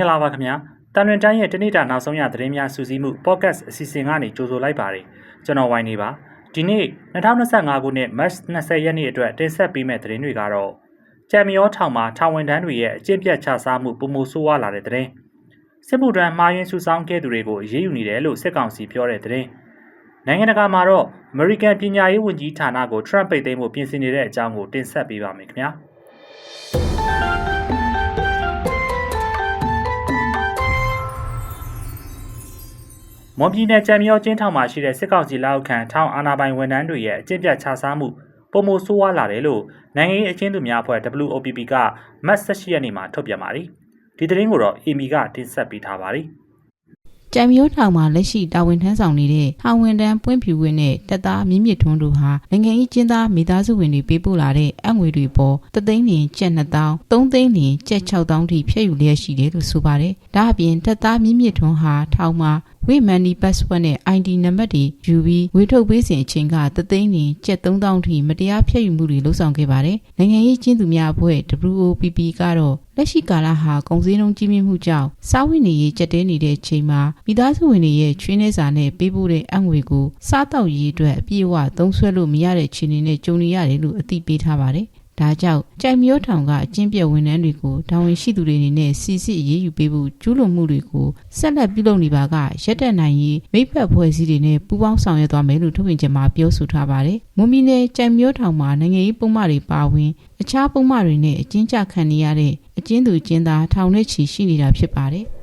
င်္ဂလာပါခင်ဗျာတန်လွင်တိုင်းရဲ့တနေ့တာနောက်ဆုံးရသတင်းများစူးစီးမှု podcast အစီအစဉ်ကနေကြိုဆိုလိုက်ပါတယ်ကျွန်တော်ဝိုင်းနေပါဒီနေ့2025ခုနှစ် March 20ရက်နေ့အတွက်တင်ဆက်ပေးမယ့်သတင်းတွေကတော့ကြံမီယောထောင်မှာထောင်ဝန်ထမ်းတွေရဲ့အကျင့်ပြတ်ချစားမှုပုံမှုဆိုးဝါးလာတဲ့သတင်းစစ်မှုထမ်းမှားယွင်းစုဆောင်းခဲ့သူတွေကိုအရေးယူနေတယ်လို့စစ်ကောင်စီပြောတဲ့သတင်းနိုင်ငံတကာမှာတော့ American ပညာရေးဝန်ကြီးဌာနကို Trump ပိတ်သိမ်းဖို့ပြင်ဆင်နေတဲ့အကြောင်းကိုတင်ဆက်ပေးပါမယ်ခင်ဗျာ မွန်ပြည်နယ်ကြံမြောကျင်းထောင်မှာရှိတဲ့စစ်ကောင်စီလက်အောက်ခံထောင်အာဏာပိုင်ဝန်ထမ်းတွေရဲ့အကျင့်ပြတ်ခြစားမှုပုံမဆိုးဝါးလာတယ်လို့နိုင်ငံရေးအချင်းသူများအဖွဲ့ WOPP ကမတ်18ရက်နေ့မှာထုတ်ပြန်ပါတယ်။ဒီသတင်းကိုတော့အေမီကတင်ဆက်ပေးထားပါတယ်။ကြံမျိုးထောင်မှာလက်ရှိတာဝန်ထမ်းဆောင်နေတဲ့ထောင်ဝန်တန်းပွင့်ဖြူဝင်းနဲ့တပ်သားမြင့်မြင့်ထွန်းတို့ဟာနိုင်ငံရေးကျင်းသားမိသားစုဝင်တွေပေးပို့လာတဲ့အငွေတွေပေါ်တသိန်းလင်ကျပ်2000 3သိန်းလင်ကျပ်6000ထိဖြည့်ယူလျက်ရှိတယ်လို့ဆိုပါတယ်။ဒါအပြင်တပ်သားမြင့်မြင့်ထွန်းဟာထောင်မှာ ဝိမန်နီပတ်စဝတ်နဲ့ ID နံပါတ်တွေယူပြီးဝေထုတ်ပေးစဉ်အချိန်ကတသိန်းလင်ကျပ်3000ထိမတရားဖြည့်ယူမှုတွေလုပ်ဆောင်ခဲ့ပါတယ်။နိုင်ငံရေးကျင်းသူများအဖွဲ့ WOPP ကတော့လက်ရှိကာလဟာကုန်စည်နှုန်းကြီးမြင့်မှုကြောင့်စားဝတ်နေရေးကြက်တဲနေတဲ့ချိန်မှာမိသားစုဝင်တွေရဲ့ချွေးနှဲစာနဲ့ပေးပို့တဲ့အငွေကိုစားတောက်ရေးအတွက်အပြည့်အဝသုံးစွဲလို့မရတဲ့ခြေအနေနဲ့ကြုံနေရတယ်လို့အသိပေးထားပါတယ်။ ဒါကြောင့်ကြိုင်မျိုးထောင်ကအကျင့်ပြတ်ဝန်ထမ်းတွေကိုတာဝန်ရှိသူတွေအနေနဲ့စီစစ်အရေးယူပေးဖို့ကျူးလွန်မှုတွေကိုဆက်လက်ပြုလုပ်နေပါကရက်တက်နိုင်ရေးမိဖက်ဖွဲ့စည်းတွေနဲ့ပူးပေါင်းဆောင်ရွက်သွားမယ်လို့ထုတ်ပြန်ချက်မှာပြောဆိုထားပါတယ်။မွန်ပြည်နယ်ကြိုင်မျိုးထောင်မှာနိုင်ငံရေးပုံမှန်တွေပါဝင်အခြားပုံမှန်တွေနဲ့အကျဉ်းချခံနေရတဲ့အကျဉ်းသူကျဉ်းသားထောင်နဲ့ချီရှိနေတာဖြစ်ပါတယ်။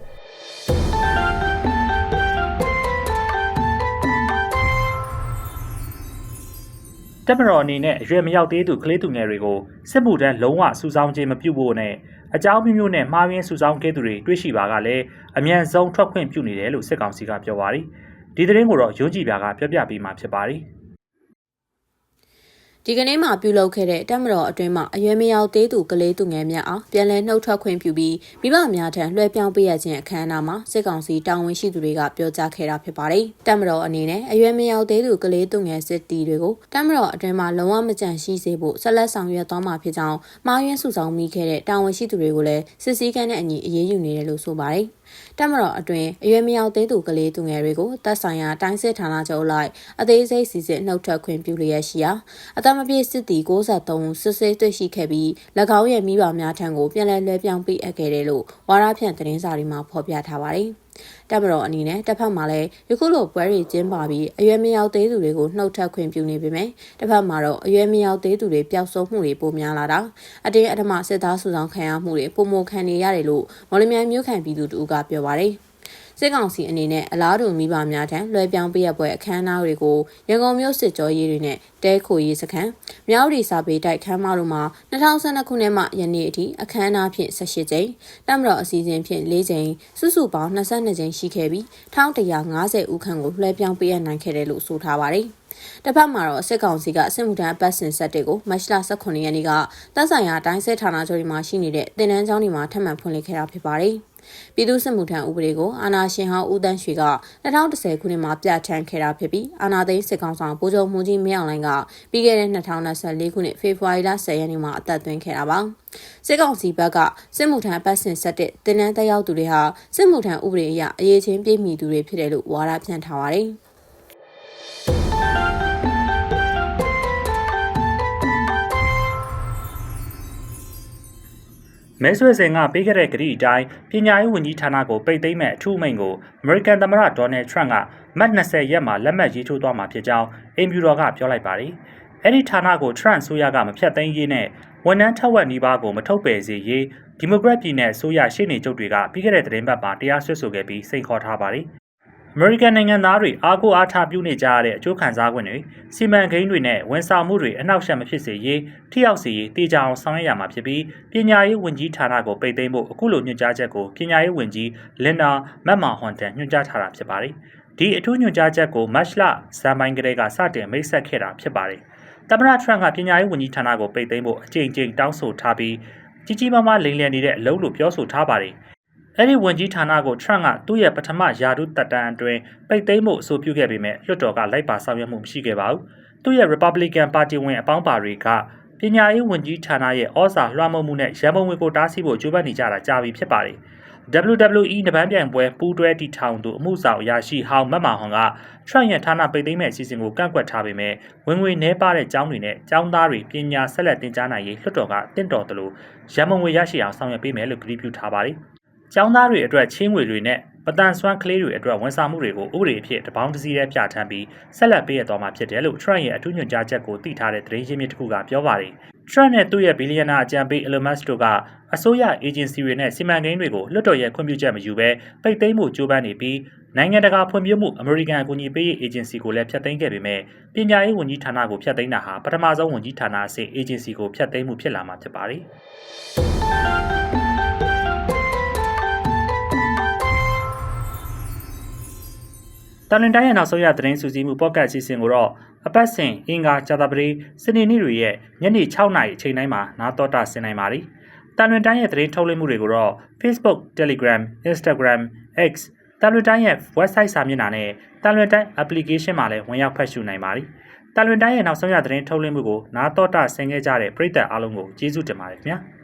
တက်မတော်အနေနဲ့အရွယ်မရောက်သေးသူကလေးသူငယ်တွေကိုစစ်မှုထမ်းလုံးဝစုဆောင်းခြင်းမပြုဖို့နဲ့အကြောင်းမျိုးမျိုးနဲ့မှားယွင်းစုဆောင်းခဲ့သူတွေတွေ့ရှိပါကလည်းအမြန်ဆုံးထွက်ခွင့်ပြုနေတယ်လို့စစ်ကောင်စီကပြောပါတယ်။ဒီသတင်းကိုတော့ရုံးကြည်ပြာကပြောပြပေးမှာဖြစ်ပါတယ်။ ဒီကနေ့မှပြုလုပ်ခဲ့တဲ့တက်မတော်အတွင်းမှာအရွယ်မရောက်သေးသူကလေးသူငယ်များအားပြန်လည်နှုတ်ထွက်ခွင့်ပြုပြီးမိဘများထံလွှဲပြောင်းပေးရခြင်းအခမ်းအနားမှာစစ်ကောင်စီတာဝန်ရှိသူတွေကပြောကြားခဲ့တာဖြစ်ပါတယ်။တက်မတော်အနေနဲ့အရွယ်မရောက်သေးသူကလေးသူငယ်စစ်တီတွေကိုတက်မတော်အတွင်းမှာလုံးဝမကြန့်ရှိစေဖို့ဆက်လက်ဆောင်ရွက်သွားမှာဖြစ်ကြောင်းမှားယွင်းစုဆောင်မိခဲ့တဲ့တာဝန်ရှိသူတွေကိုလည်းစစ်စည်းကမ်းနဲ့အညီအရေးယူနေတယ်လို့ဆိုပါတယ်။တက်မတော်အတွင်အရွယ်မရောက်သေးသူကလေးသူငယ်တွေကိုတပ်ဆိုင်ရာတိုင်းစစ်ဌာနချုပ်လိုက်အသေးစိတ်စီစစ်နှုတ်ထွက်ခွင့်ပြုလျက်ရှိရာအသက်မပြည့်စစ်တီ63ဦးစစ်ဆေးတွေ့ရှိခဲ့ပြီး၎င်းရဲ့မိဘများထံကိုပြန်လည်လွှဲပြောင်းပေးအပ်ခဲ့တယ်လို့ဝါရဖြန့်သတင်းစာတွေမှာဖော်ပြထားပါတယ်။တပ်မတော်အနေနဲ့တစ်ဖက်မှာလည်းယခုလိုပွဲတွေကျင်းပပြီးအရွယ်မရောက်သေးသူတွေကိုနှုတ်ထက်ခွင့်ပြုနေပေမဲ့တစ်ဖက်မှာတော့အရွယ်မရောက်သေးသူတွေပျောက်ဆုံးမှုတွေပိုများလာတာအတင်းအဓမ္မစစ်သားစုဆောင်ခံရမှုတွေပုံမခံနေရတယ်လို့မော်လမြိုင်မြို့ခံပြည်သူတို့ကပြောပါတယ် စစ်ကောင်စီအနေနဲ့အလားတူမိဘများထံလွှဲပြောင်းပေးရပွဲအခမ်းအနားတွေကိုရန်ကုန်မြို့စစ်ကြောရေးတွေနဲ့တဲခိုရေးစခန်းမြောက်ဒီစာပေတိုက်ခန်းမတို့မှာ2012ခုနှစ်မှယနေ့အထိအခမ်းအနားဖြင့်18ကြိမ်တပ်မတော်အစည်းအဝေးဖြင့်4ကြိမ်စုစုပေါင်း22ကြိမ်ရှိခဲ့ပြီး1150ဦးခန့်ကိုလွှဲပြောင်းပေးအပ်နိုင်ခဲ့တယ်လို့ဆိုထားပါတယ်တစ်ဖက်မှာတော့စစ်ကောင်စီကစစ်မှုထမ်းအပတ်စဉ်ဆက်တွေကိုမတ်လ18ရက်နေ့ကတပ်ဆိုင်ရာတိုင်းစစ်ဌာနချုပ်တွေမှာရှိနေတဲ့တင်နန်းကျောင်းတွေမှာထပ်မံဖွင့်လှစ်ခဲ့တာဖြစ်ပါတယ်။ ပြည်သူ့စစ်မှုထမ်းဥပဒေကိုအာဏာရှင်ဟောင်းဦးတန်းရွှေက2010ခုနှစ်မှာပြဋ္ဌာန်းခဲ့တာဖြစ်ပြီးအာဏာသိမ်းစစ်ကောင်ဆောင်ဗိုလ်ချုပ်မှုကြီးမင်းအောင်လှိုင်ကပြီးခဲ့တဲ့2024ခုနှစ်ဖေဖော်ဝါရီလ10ရက်နေ့မှာအသက်သွင်းခဲ့တာပါစစ်ကောင်စီဘက်ကစစ်မှုထမ်းပတ်စဉ်ဆက်တဲ့တင်နန်းတက်ရောက်သူတွေဟာစစ်မှုထမ်းဥပဒေအရအရေးချင်းပြည့်မီသူတွေဖြစ်တယ်လို့ဝါဒဖြန့်ထားပါတယ် မဲဆွေစင်ကပေးခဲ့တဲ့ကတိအတိုင်းပညာရေးဝန်ကြီးဌာနကိုပိတ်သိမ်းမဲ့အထူးအမိန့်ကိုအမေရိကန်သမ္မတဒေါ်နယ်ထရန့်ကမတ်20ရက်မှာလက်မှတ်ရေးထိုးသွားမှာဖြစ်ကြောင်းအိမ်ဖြူတော်ကပြောလိုက်ပါတယ်။အဲ့ဒီဌာနကိုထရန့်ဆိုရကမဖြတ်သိမ်းရေးနဲ့ဝန်ထမ်းထက်ဝက်နီးပါးကိုမထုတ်ပယ်စေရေးဒီမိုကရက်ပြည်နယ်အစိုးရရှေ့နေချုပ်တွေကပြီးခဲ့တဲ့သတင်းပတ်မှာတရားစွဲဆိုခဲ့ပြီးစိန်ခေါ်ထားပါတယ်။ အမေရိကန်နိုင်ငံသားတွေအားကိုးအားထားပြုနေကြရတဲ့အကျိုးခံစား권တွေစီမံကိန်းတွေနဲ့ဝန်ဆောင်မှုတွေအနှောက်အယှက်မဖြစ်စေရေးထိရောက်စေရေးတည်ကြအောင်ဆောင်ရွက်ရမှာဖြစ်ပြီးပညာရေးဝန်ကြီးဌာနကိုပိတ်သိမ်းဖို့အခုလိုညွှန်ကြားချက်ကိုပညာရေးဝန်ကြီးလင်နာမက်မာဟွန်တန်ညွှန်ကြားထားတာဖြစ်ပါတယ်။ဒီအထူးညွှန်ကြားချက်ကိုမတ်လဇန်ပိုင်းကလေးကစတင်မိတ်ဆက်ခဲ့တာဖြစ်ပါတယ်။သမ္မတထရန့်ကပညာရေးဝန်ကြီးဌာနကိုပိတ်သိမ်းဖို့အကြိမ်ကြိမ်တောင်းဆိုထားပြီးကြီးကြီးမားမားလိမ်လည်နေတဲ့အလုံးလို့ပြောဆိုထားပါတယ်။ အဲ့ဒီဝန်ကြီးဌာနကိုထရန့်ကသူ့ရဲ့ပထမယာတုတက်တန်းအတွင်းပိတ်သိမ်းမှုအဆိုပြုခဲ့ပေမဲ့လွှတ်တော်ကလိုက်ပါဆောင်ရွက်မှုမရှိခဲ့ပါဘူး။သူ့ရဲ့ Republican Party ဝင်အပေါင်းပါတွေကပညာရေးဝန်ကြီးဌာနရဲ့ဩဇာလွှမ်းမိုးမှုနဲ့ရန်ပုံငွေကိုတားဆီးဖို့ကြိုးပမ်းနေကြတာကြာပြီဖြစ်ပါတယ်။ WWE နပန်းပြိုင်ပွဲပူးတွဲတီထောင်သူအမှုဆောင်အရာရှိဟောင်းမတ်မာဟွန်က Trump ရဲ့ဌာနပိတ်သိမ်းမဲ့အစီအစဉ်ကိုကန့်ကွက်ထားပေမဲ့ဝင်ငွေနှဲပါတဲ့ကျောင်းတွေနဲ့ကျောင်းသားတွေပညာဆက်လက်သင်ကြားနိုင်ရေးလွှတ်တော်ကတင့်တော်တယ်လို့ရန်မုံငွေရရှိအောင်ဆောင်ရွက်ပေးမယ်လို့ကတိပြုထားပါတယ်။ ကျောင်းသားတွေအတွက်ချင်းငွေတွေနဲ့ပတန်ဆွမ်းကလေးတွေအတွက်ဝန်ဆောင်မှုတွေကိုဥပဒေအဖြစ်တပေါင်းတစ်စီးတည်းပြဋ္ဌာန်းပြီးဆက်လက်ပေးရသွားမှာဖြစ်တယ်လို့ Trump ရဲ့အထူးညွှန်ကြားချက်ကိုသိထားတဲ့သတင်းရင်းမြစ်တစ်ခုကပြောပါတယ်။ Trump နဲ့သူ့ရဲ့ဘီလီယံနာအကြံပေး Elon Musk တို့ကအစိုးရအေဂျင်စီတွေနဲ့စီမံကိန်းတွေကိုလွှတ်တော်ရဲ့ခွင့်ပြုချက်မယူဘဲပိတ်သိမ်းမှုကြိုးပမ်းနေပြီးနိုင်ငံတကာဖွံ့ဖြိုးမှုအမေရိကန်အကူအညီပေးရေးအေဂျင်စီကိုလည်းဖျက်သိမ်းခဲ့ပေမဲ့ပညာရေးဝန်ကြီးဌာနကိုဖျက်သိမ်းတာဟာပထမဆုံးဝန်ကြီးဌာနအဆင့်အေဂျင်စီကိုဖျက်သိမ်းမှုဖြစ်လာမှာဖြစ်ပါတယ်။ တန်လန်တိုင်းရဲ့နောက်ဆုံးရသတင်းစုစည်းမှုပေါ့ကတ်အစီအစဉ်ကိုတော့အပတ်စဉ်အင်္ဂါကြာသပတေးစနေနေ့တွေရဲ့ညနေ6နာရီအချိန်တိုင်းမှာနားတော်တာဆင်နိုင်ပါတယ်။တန်လွင်တိုင်းရဲ့သတင်းထုတ်လွှင့်မှုတွေကိုတော့ Facebook, Telegram, Instagram, X တန်လွင်တိုင်းရဲ့ website စာမျက်နှာနဲ့တန်လွင်တိုင်း application မှာလည်းဝင်ရောက်ဖတ်ရှုနိုင်ပါတယ်။တန်လွင်တိုင်းရဲ့နောက်ဆုံးရသတင်းထုတ်လွှင့်မှုကိုနားတော်တာဆင်ခဲ့ကြတဲ့ပရိသတ်အားလုံးကိုကျေးဇူးတင်ပါတယ်ခင်ဗျာ။